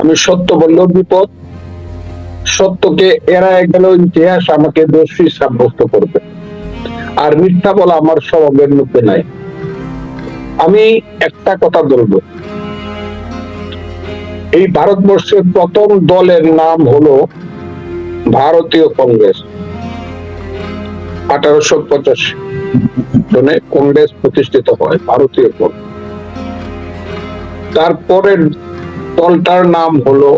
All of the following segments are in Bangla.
আমি সত্য বললেও বিপদ, সত্যকে এরা গেল ইতিহাস আমাকে দোষী সাব্যস্ত করবে। আর মিথ্যা বলা আমার স্বভাবের মধ্যে নাই। আমি একটা কথা বলব। এই ভারতবর্ষের প্রথম দলের নাম হলো ভারতীয় কংগ্রেস। আঠারোশো পঁচাশি জনে কংগ্রেস প্রতিষ্ঠিত হয়, ভারতীয় কংগ্রেস তারপরের দলটার নাম হলো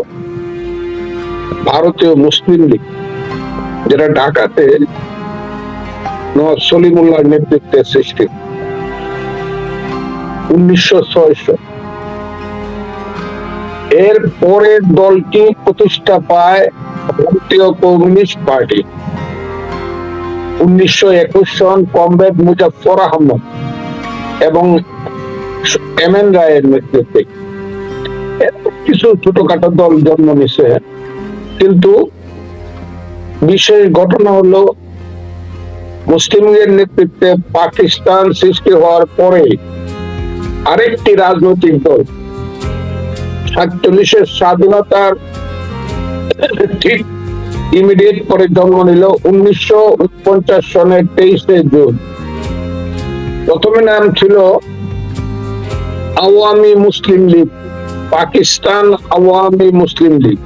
ভারতীয় মুসলিম লীগ, যেটা ঢাকাতে নওয়াজ সলিমুল্লাহর নেতৃত্বে সৃষ্টি। উনিশশো এর পরের দলটি প্রতিষ্ঠা পায় ভারতীয় কমিউনিস্ট পার্টি। উনিশশো একুশ সন কমরেড মুজাফর আহমদ এবং এম এন রায়ের নেতৃত্বে। কিছু ছোটখাটো দল জন্ম নিছে, কিন্তু বিশেষ ঘটনা হলো মুসলিম লীগের নেতৃত্বে পাকিস্তান সৃষ্টি হওয়ার পরে আরেকটি রাজনৈতিক দল সাতচল্লিশের স্বাধীনতার ঠিক ইমিডিয়েট পরে জন্ম নিল উনিশশো উনপঞ্চাশ সনের তেইশে জুন। প্রথমে নাম ছিল আওয়ামী মুসলিম লীগ। পাকিস্তান আওয়ামী মুসলিম লীগ।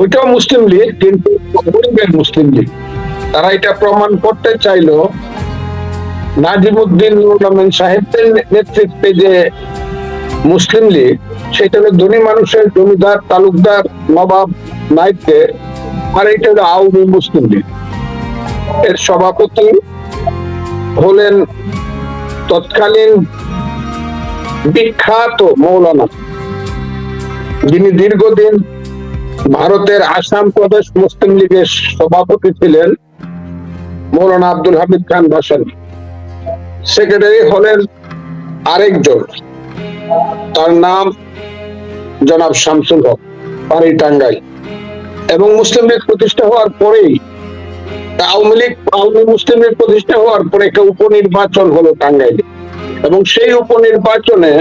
ওইটাও মুসলিম লীগ, কিন্তু গরিবের মুসলিম লীগ। তারা এটা প্রমাণ করতে চাইলো নাজিমুদ্দিন সাহেবের নেতৃত্বে যে মুসলিম লীগ, সেটা হলো ধনী মানুষের জমিদার, তালুকদার, নবাব নাইকদের আর এটা হলো আওয়ামী মুসলিম লীগ। এর সভাপতি হলেন তৎকালীন বিখ্যাত মৌলানা যিনি দীর্ঘদিন ভারতের আসাম প্রদেশ মুসলিম লীগের সভাপতি ছিলেন, মৌলানা আব্দুল হামিদ খান ভাসানী সেক্রেটারি হলেন আরেকজন, তার নাম জনাব শামসুল হক বাড়ি টাঙ্গাই এবং মুসলিম লীগ প্রতিষ্ঠা হওয়ার পরেই, আওয়ামী লীগ, আওয়ামী মুসলিম লীগ প্রতিষ্ঠা হওয়ার পরে একটা উপনির্বাচন হলো টাঙ্গাইলে। এবং সেই উপনির্বাচনে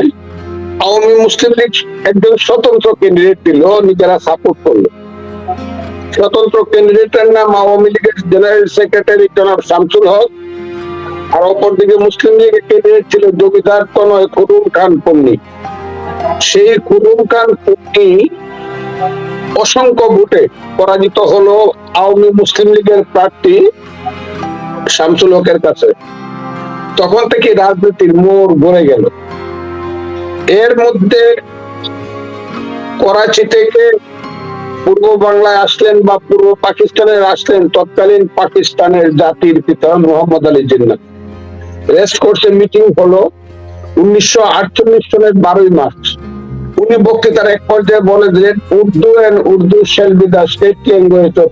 আওয়ামী মুসলিম লীগ একজন স্বতন্ত্র ক্যান্ডিডেট দিল নিজেরা সাপোর্ট করল। স্বতন্ত্র ক্যান্ডিডেটের নাম আওয়ামী লীগের জেনারেল সেক্রেটারি জনাব শামসুল হক, আর অপরদিকে মুসলিম লীগের ক্যান্ডিডেট ছিল জমিদার তনয় খুরুম খান পন্নী। সেই খুরুম খান পন্নী অসংখ্য ভোটে পরাজিত হলো আওয়ামী মুসলিম লীগের প্রার্থী শামসুল হকের কাছে। তখন থেকে রাজনীতির মোড় গড়ে গেল। এর মধ্যে করাচি থেকে পূর্ব বাংলায় আসলেন বা পূর্ব পাকিস্তানের আসলেন তৎকালীন পাকিস্তানের জাতির পিতা মোহাম্মদ আলী জিন্না রেস্ট কোর্সে মিটিং হলো উনিশশো আটচল্লিশ সনের বারোই মার্চ। উনি বক্তৃতার এক পর্যায়ে বলে যে Urdu and Urdu shall be the state language of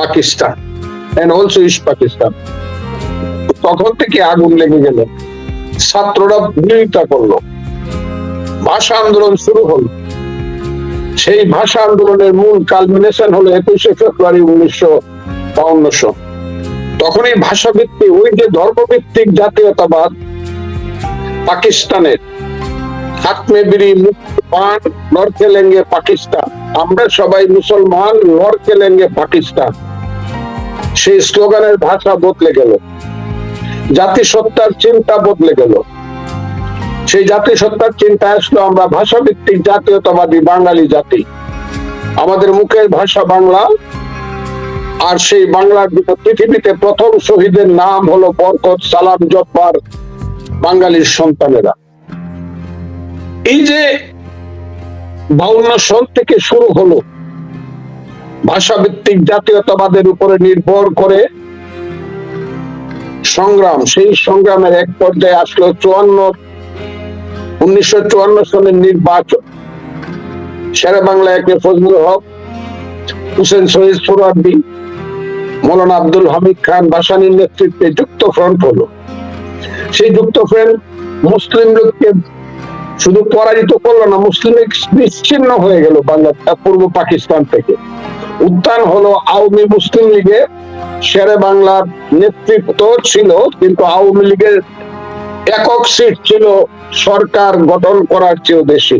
Pakistan and also East Pakistan তখন থেকে আগুন লেগে গেল। ছাত্ররা বিরোধিতা করল। ভাষা আন্দোলন শুরু হলো। সেই ভাষা আন্দোলনের মূল কালমিনেশন হলো একুশে ফেব্রুয়ারি উনিশশো বাউন্ন সন তখন এই ভাষা ভিত্তিক ওই যে ধর্মভিত্তিক জাতীয়তাবাদ পাকিস্তানের লড় পাকিস্তান, আমরা সবাই মুসলমান লড় খেলেঙ্গে পাকিস্তান। সেই স্লোগানের ভাষা বদলে গেল। জাতিসত্তার চিন্তা বদলে গেল। সেই জাতিসত্তার চিন্তা আসলো আমরা ভাষা ভিত্তিক জাতীয়তাবাদী বাঙালি জাতি। আমাদের মুখের ভাষা বাংলা, আর সেই বাংলার পৃথিবীতে প্রথম শহীদের নাম হলো বরকত সালাম জব্বার বাঙালির সন্তানেরা। এই যে বাউন্ন সন থেকে শুরু হলো ভাষা ভিত্তিক জাতীয়তাবাদের উপরে নির্ভর করে সংগ্রাম। সেই সংগ্রামের এক পর্যায়ে আসলো চুয়ান্ন উনিশশো সনের নির্বাচন। সেরা বাংলা একে ফজলুল হক, হুসেন শহীদ মৌলানা আব্দুল হামিদ খান বাসানির নেতৃত্বে যুক্ত ফ্রন্ট হলো। সেই যুক্ত মুসলিম শুধু পরাজিত করল না, মুসলিম বিচ্ছিন্ন হয়ে গেল বাংলা পূর্ব পাকিস্তান থেকে। উত্থান হলো আওয়ামী মুসলিম লীগের, শেরে বাংলার নেতৃত্ব ছিল, কিন্তু আওয়ামী লীগের একক সিট ছিল সরকার গঠন করার চেয়েও বেশি।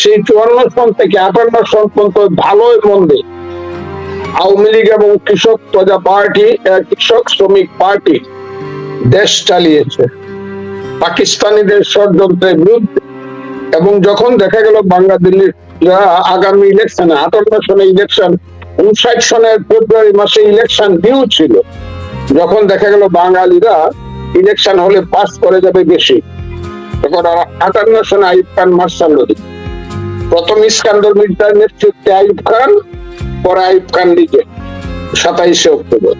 সেই চুয়ান্ন সন থেকে আটান্ন সন পর্যন্ত ভালোই মন্দে। আওয়ামী লীগ এবং কৃষক প্রজা পার্টি কৃষক শ্রমিক পার্টি দেশ চালিয়েছে। পাকিস্তানিদের ষড়যন্ত্রের বিরুদ্ধে। এবং যখন দেখা গেল বাংলাদেশের আগামী ইলেকশনে, আটান্ন সনে ইলেকশন, উনষাট সনের ফেব্রুয়ারি মাসে ইলেকশন ডিউ ছিল, যখন দেখা গেল বাঙালিরা ইলেকশন হলে পাস করে যাবে বেশি। তখন আটান্ন সনে আইব খান মার্শাল প্রথম ইস্কান্দর মির্জার নেতৃত্বে আইব খান, পরে আইব খান নিজে, সাতাইশে অক্টোবর।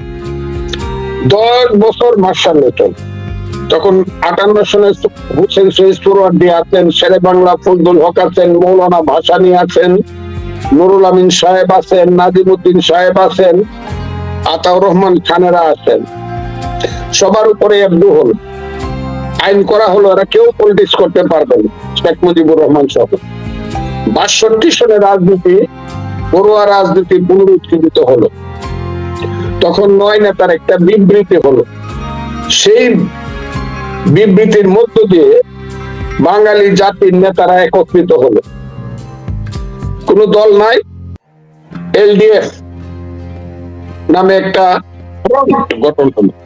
দশ বছর মার্শাল চল তখন আটান্ন সনে হুসেন শহীদ সুরওয়ার্দী আছেন, শেরে বাংলা ফজলুল হক আছেন, মৌলানা ভাসানি আছেন, নুরুল আমিন সাহেব আছেন, নাজিমুদ্দিন সাহেব আছেন, আতাউর রহমান খানেরা আছেন। সবার উপরে একদু হল। আইন করা হলো, এরা কেউ পলিটিক্স করতে পারবে শেখ মুজিবুর রহমান সহ। বাষট্টি সনে রাজনীতি পড়ুয়া রাজনীতি পুনরুজ্জীবিত হলো। তখন নয় নেতার একটা বিবৃতি হলো। সেই বিবৃতির মধ্য দিয়ে বাঙালি জাতির নেতারা একত্রিত হলো। কোন দল নাই এলডিএফ নামে একটা গঠন হলো।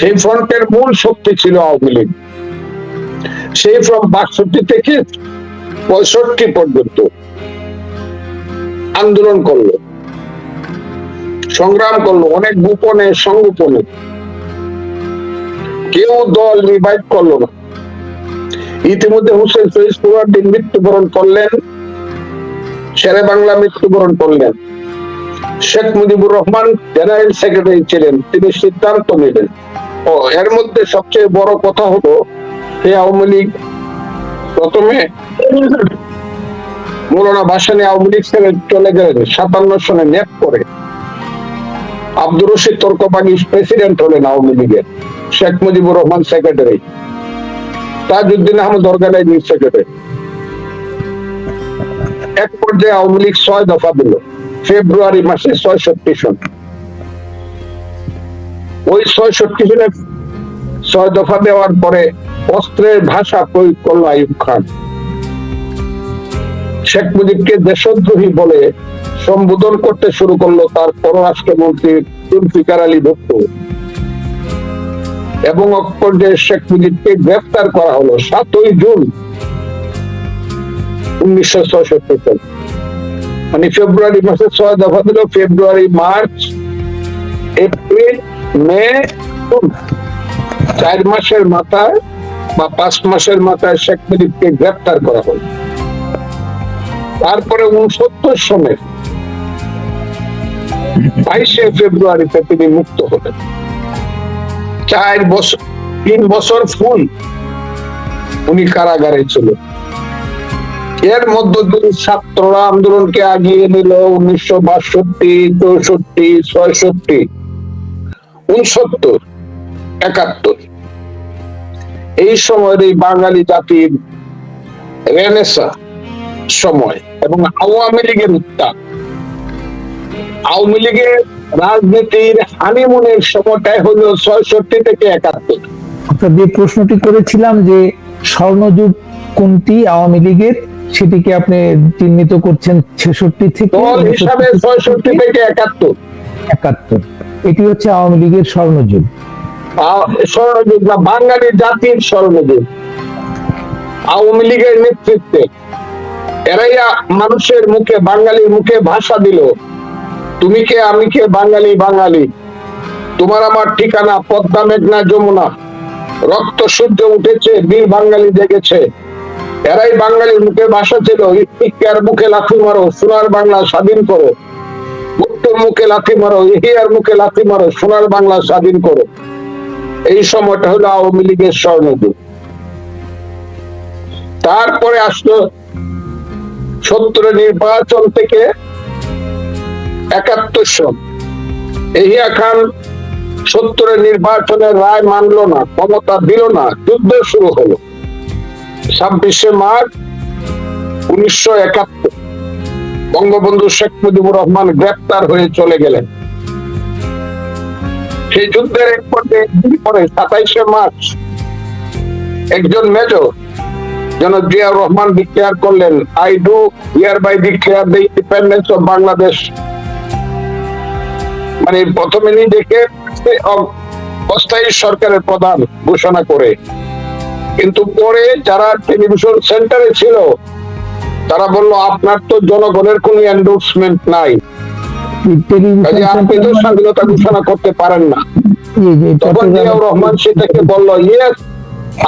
সেই ফ্রন্টের মূল শক্তি ছিল আওয়ামী লীগ। সেই ফ্রম বাষট্টি থেকে পঁয়ষট্টি পর্যন্ত আন্দোলন করল, সংগ্রাম করল, অনেক গোপনে, সংগোপনে। কেউ দল রিভাইভ করল না। ইতিমধ্যে হোসেন শহীদ সুরাদ্দিন মৃত্যুবরণ করলেন, শেরে বাংলা মৃত্যুবরণ করলেন। শেখ মুজিবুর রহমান জেনারেল সেক্রেটারি ছিলেন, তিনি সিদ্ধান্ত নিলেন। এর মধ্যে সবচেয়ে বড় কথা হলো এই আওয়ামী লীগ, প্রথমে মৌলানা ভাসানী আওয়ামী লীগ ছেড়ে চলে গেলেন সাতান্ন সনে নেপ করে। আব্দুর রশিদ তর্কবাগী প্রেসিডেন্ট হলেন আওয়ামী লীগের, Sheikh Mujibur Rahman secretary, Tajuddin Ahmad organising secretary. এক পর্যায়ে আওয়ামী লীগ ছয় দফা দিল, ফেব্রুয়ারি মাসে ছয়ষট্টি সন। ওই ছয়ষট্টি সনে ছয় দফা দেওয়ার পরে অস্ত্রের ভাষা প্রয়োগ করল আইব খান। শেখ মুজিবকে দেশদ্রোহী বলে সম্বোধন করতে শুরু করল তার পররাষ্ট্রমন্ত্রী জুলফিকার আলী ভুট্টো। এবং পর্যায়ে শেখ মুজিবকে গ্রেফতার করা হলো সাতই জুন উনিশশো ছয়ষট্টি সালে। মানে ফেব্রুয়ারি মাসে ছয় দফা দিল, February, March, April May June চার মাসের মাথায় বা পাঁচ মাসের মাথায় শেখ মুজিবকে গ্রেফতার করা হলো তারপরে উনসত্তর সনে বাইশে ফেব্রুয়ারিতে তিনি মুক্ত হলেন। চার বছর, তিন বছর ফুল উনি কারাগারে ছিল এর মধ্য দিয়ে ছাত্ররা আন্দোলনকে আগিয়ে নিল উনিশশো বাষট্টি, চৌষট্টি, ছয়ষট্টি। উনসত্তর একাত্তর। এই সময়ের এই বাঙালি জাতির রেনেসা সময় এবং আওয়ামী লীগের উত্তাপ আওয়ামী লীগের রাজনীতির হানিমুনের সময়টাই হলো ছয়ষট্টি থেকে একাত্তর। অর্থাৎ যে প্রশ্নটি করেছিলাম যে স্বর্ণযুগ কোনটি আওয়ামী লীগের সেটিকে আপনি চিহ্নিত করছেন ছেষট্টি থেকে দল হিসাবে ছয়ষট্টি থেকে একাত্তর। একাত্তর। এটি হচ্ছে আওয়ামী লীগের স্বর্ণযুগ। স্বর্ণযুগ বা বাঙালি জাতির স্বর্ণযুগ। আওয়ামী লীগের নেতৃত্বে এরাই মানুষের মুখে, বাঙালির মুখে ভাষা দিল। তুমি কে? আমি কে? বাঙালি বাঙালি। তোমার আমার ঠিকানা পদ্মা, মেঘনা, যমুনা। রক্ত সূর্য উঠেছে বীর বাঙালি জেগেছে। এরাই বাঙালির মুখে ভাষা ছিল ইফতিকার মুখে লাথি মারো, সোনার বাংলা স্বাধীন করো। উত্তর মুখে লাথি মারো ইহিয়ার মুখে লাথি মারো, সোনার বাংলা স্বাধীন করো। এই সময়টা হলো আওয়ামী লীগের স্বর্ণযুগ। তারপরে আসলো সত্তর নির্বাচন থেকে একাত্তর সন। এহিয়া খান সত্তরের নির্বাচনের রায় মানলো না, ক্ষমতা দিল না, যুদ্ধ শুরু হলো। ছাব্বিশে মার্চ উনিশশো একাত্তর বঙ্গবন্ধু শেখ মুজিবুর রহমান গ্রেপ্তার হয়ে চলে গেলেন। সেই যুদ্ধের এক পর্যায়ে পরে সাতাইশে মার্চ একজন মেজর যেন জিয়াউর রহমান ডিক্লেয়ার করলেন I do hereby declare the independence of Bangladesh মানে প্রথমে নিজেকে অস্থায়ী সরকারের প্রধান ঘোষণা করে। কিন্তু পরে যারা টেলিভিশন সেন্টারে ছিল তারা বলল, আপনার তো জনগণের কোনো এন্ডোর্সমেন্ট নাই। আপনি তো স্বাধীনতা ঘোষণা করতে পারেন না। তখন জিয়াউর রহমান সেটাকে yes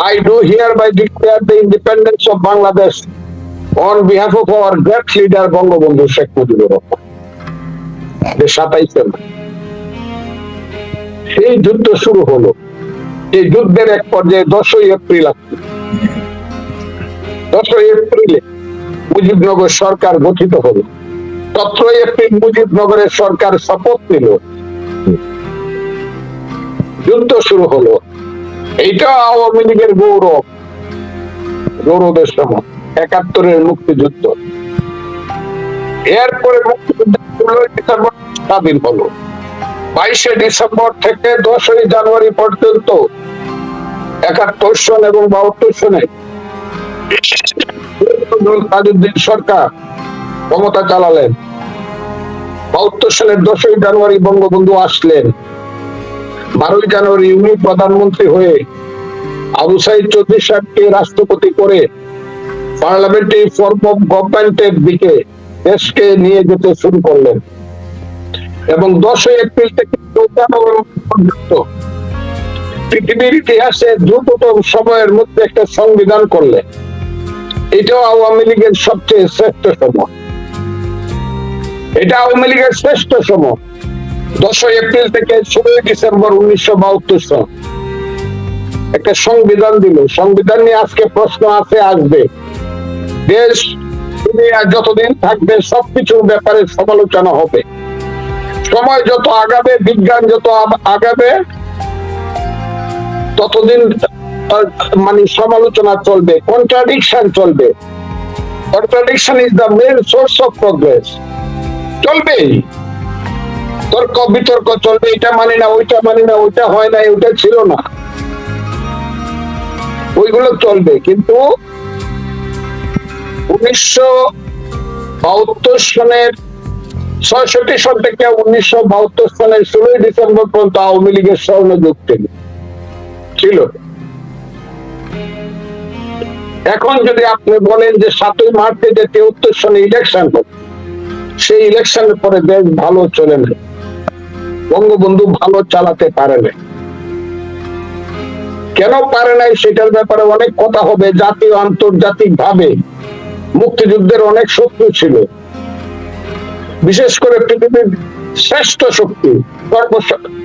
I do hereby declare the independence of Bangladesh on behalf of our great leader Bangabandhu Sheikh Mujibur Rahman. সাতাইশে সেই যুদ্ধ শুরু হলো। এই যুদ্ধের এক পর্যায়ে দশই এপ্রিল আসছে। দশই এপ্রিলে মুজিবনগর সরকার গঠিত হলো। সতেরোই এপ্রিল মুজিবনগরের সরকার শপথ নিল। যুদ্ধ শুরু হলো। এইটা আওয়ামী লীগের গৌরব। গৌরবের সময়। একাত্তরের মুক্তিযুদ্ধ। এরপরে স্বাধীন হলো। বাইশে ডিসেম্বর থেকে দশই জানুয়ারি পর্যন্ত একাত্তর সন এবং বাহাত্তর সনে সরকার ক্ষমতা চালালেন। সালের দশই জানুয়ারি বঙ্গবন্ধু আসলেন। বারোই জানুয়ারি উনি প্রধানমন্ত্রী হয়ে আবু সাইদ চৌধুরী সাহেবকে রাষ্ট্রপতি করে পার্লামেন্টারি ফর্ম অফ গভর্নমেন্টের দিকে দেশকে নিয়ে যেতে শুরু করলেন। এবং দশই এপ্রিল থেকে পর্যন্ত পৃথিবীর ইতিহাসে দ্রুততম সময়ের মধ্যে একটা সংবিধান করলেন। এটাও আওয়ামী লীগের সবচেয়ে শ্রেষ্ঠ সময়। এটা আওয়ামী লীগের শ্রেষ্ঠ সময়। দশই এপ্রিল থেকে ষোলোই ডিসেম্বর উনিশশো বাহাত্তর সন একটা সংবিধান দিল। সংবিধান নিয়ে আজকে প্রশ্ন আছে, আসবে। দেশ, দুনিয়া যতদিন থাকবে, সবকিছুর ব্যাপারে সমালোচনা হবে। সময় যত আগাবে, বিজ্ঞান যত আগাবে, ততদিন মানে সমালোচনা চলবে কন্ট্রাডিকশন চলবে। Contradiction is the main source of progress চলবেই। তর্ক, বিতর্ক চলবে, এটা মানি না, ওইটা মানি না, ওইটা হয় না, ওইটা ছিল না। ওইগুলো চলবে, কিন্তু উনিশশো বাহাত্তর সনের ছয়ষট্টি সন থেকে উনিশশো বাহাত্তর সনের ষোলোই ডিসেম্বর পর্যন্ত আওয়ামী লীগের স্বর্ণযুগ ছিল। ছিল। এখন যদি আপনি বলেন যে সাতই মার্চে যে তেহত্তর সনে ইলেকশন হবে সেই ইলেকশনের পরে দেশ ভালো চলে না। বঙ্গবন্ধু ভালো চালাতে পারে না। কেন পারে নাই সেটার ব্যাপারে অনেক কথা হবে। জাতীয় আন্তর্জাতিক ভাবে মুক্তিযুদ্ধের অনেক শত্রু ছিল। বিশেষ করে পৃথিবীর শ্রেষ্ঠ শক্তি সর্বশ-